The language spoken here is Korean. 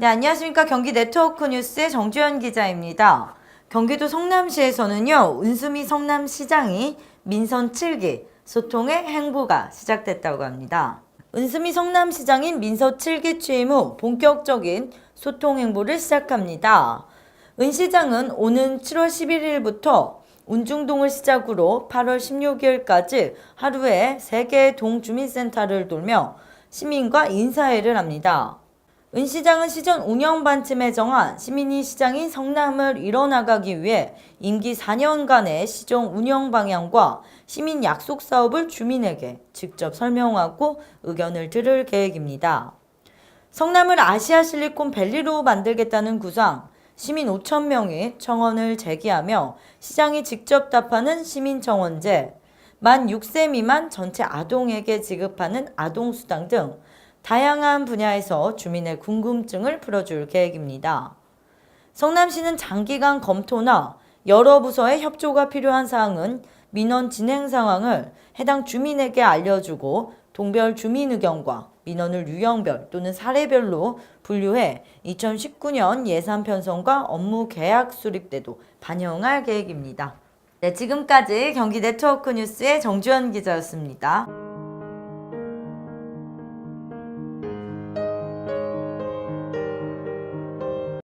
네, 안녕하십니까. 경기 네트워크 뉴스의 정주현 기자입니다. 경기도 성남시에서는요, 은수미 성남시장이 민선 7기 소통의 행보가 시작됐다고 합니다. 은수미 성남시장인 민서 7기 취임 후 본격적인 소통 행보를 시작합니다. 은 시장은 오는 7월 11일부터 운중동을 시작으로 8월 16일까지 하루에 3개의 동주민센터를 돌며 시민과 인사회를 합니다. 은 시장은 시전 운영 반쯤에 정한 시민이 시장인 성남을 이뤄나가기 위해 임기 4년간의 시정 운영 방향과 시민 약속 사업을 주민에게 직접 설명하고 의견을 들을 계획입니다. 성남을 아시아 실리콘 밸리로 만들겠다는 구상, 시민 5천 명이 청원을 제기하며 시장이 직접 답하는 시민청원제, 만 6세 미만 전체 아동에게 지급하는 아동수당 등 다양한 분야에서 주민의 궁금증을 풀어줄 계획입니다. 성남시는 장기간 검토나 여러 부서의 협조가 필요한 사항은 민원 진행 상황을 해당 주민에게 알려주고 동별 주민 의견과 민원을 유형별 또는 사례별로 분류해 2019년 예산 편성과 업무 계약 수립 때도 반영할 계획입니다. 네, 지금까지 경기 네트워크 뉴스의 정주현 기자였습니다.